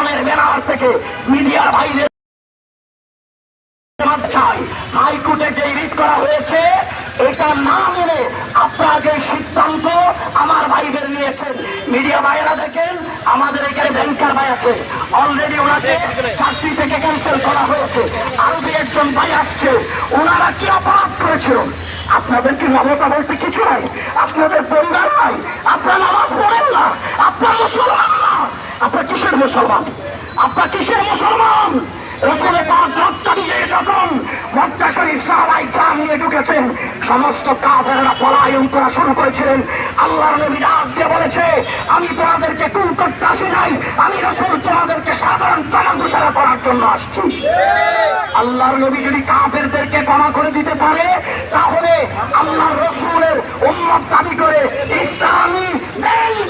আন্দোলনের ব্যানার থেকে মিডিয়ার বাইরে হাইকোর্টে যে রিট করা হয়েছে, এটা না মেনে আপনারা যে সিদ্ধান্ত আমার ভাইদের নিয়েছেন। মিডিয়া দেখেন, আমাদের এখানে ব্যাংকার ভাই আছে। অলরেডি ওনাকে চাকরি থেকে ক্যান্সেল করা হয়েছে। আরও দু একজন ভাই আসছে, ওনারা কি অপরাধ করেছিল? আপনাদের কি মমতা বলতে কিছু নাই? আপনাদের মুসলমান। আপনার কিসের মুসলমান? সমস্ত পলায়ন করা শুরু করেছিলেন। আল্লাহর নবী দিয়ে বলেছে, আমি তোমাদেরকে কুল করতে আসি নাই। আমি রসুল তোমাদেরকে সাধারণ করার জন্য আসছি। আল্লাহর নবী যদি কাফেরদেরকে ক্ষমা করে দিতে পারে, তাহলে আল্লাহর রসুলের উম্মত দাবি করে, ইসলামী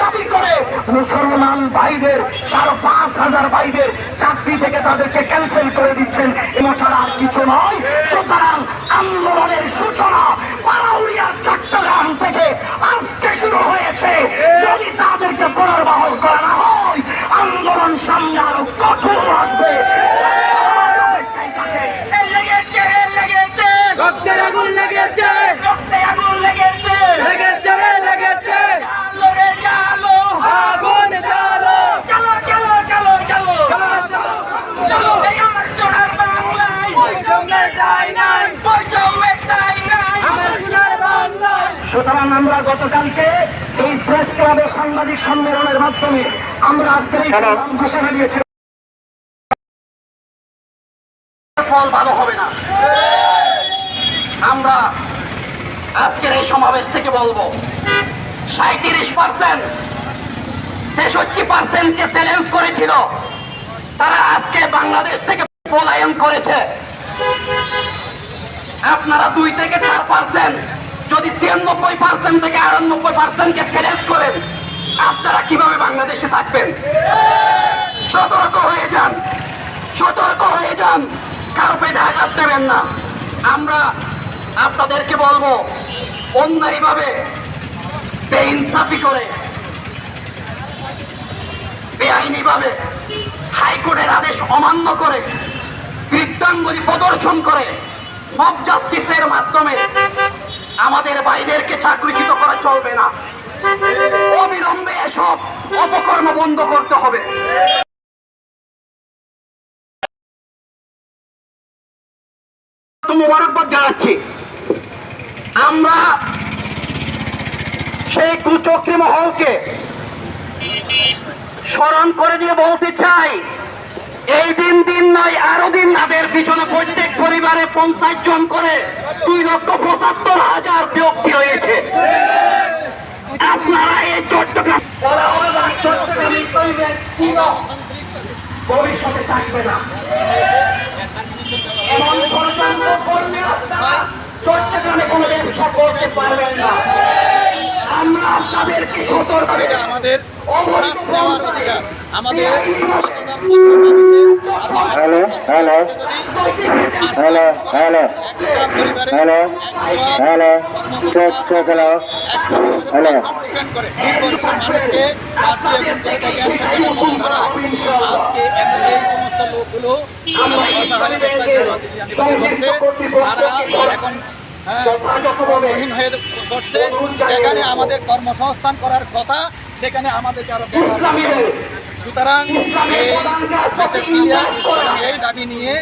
দাবি করে মুসলমান ভাইদের সাড়ে পাঁচ হাজার ভাইদের চাকরি থেকে তাদেরকে ক্যান্সেল করে দিচ্ছেন। এছাড়া ছাড়া আর কিছু নয়। সুতরাং আমরা গতকালকে এই প্রেস ক্লাবের সাংবাদিক সম্মেলনের মাধ্যমে আমরা আজকে এই ঘোষণা দিয়েছি ফল ভালো হবে না। আমরা আজকের এই সমাবেশ থেকে বলব সাঁত্রিশ পার্সেন্ট তেষট্টি পার্সেন্টকে চ্যালেঞ্জ করেছিল। তারা আজকে বাংলাদেশ থেকে পলায়ন করেছে। আপনারা দুই থেকে চার পার্সেন্ট যদি ছিয়ানব্বই পার্সেন্ট থেকে আটানব্বই পার্সেন্টকে চ্যালেঞ্জ করেন, আপনারা কীভাবে বাংলাদেশে থাকবেন? সতর্ক হয়ে যান। সতর্ক হয়ে যান। কারও পেটে আঘাত দেবেন না। আমরা আপনাদেরকে বলব, অন্যায়ভাবে বেইনসাফি করে, বেআইনিভাবে হাইকোর্টের আদেশ অমান্য করে, বৃদ্ধাঙ্গুলি প্রদর্শন করে মব জাস্টিসের মাধ্যমে আমাদের বাইরেরকে চাকরিচ্যুত করা চলবে না। অবিলম্বে এসব অপকর্ম বন্ধ করতে হবে। জানাচ্ছি। আমরা সেই কুচক্রি মহলকে স্মরণ করে দিয়ে বলতে চাই, এই দিন দিন নয়, আরও দিন তাদের পিছনে প্রত্যেক পরিবারে পঞ্চাশ জন করে দুই লক্ষ পঁচাত্তর হাজার ব্যক্তি রয়েছে। আপনারা এই চট্টগ্রাম ভবিষ্যতে থাকবে না। চট্টগ্রামে কোনো ব্যবসা করতে পারবেন না। করে আমাদের শ্বাস নেওয়ার অধিকার আমাদের মানুষকে আজকে হয়। এই সমস্ত লোকগুলো তারা এখন হ্যাঁ, কর্মহীন হয়ে পড়ছে যেখানে আমাদের কর্মসংস্থান করার কথা সেখানে আমাদেরকে আরও সুতরাং এই দাবি নিয়ে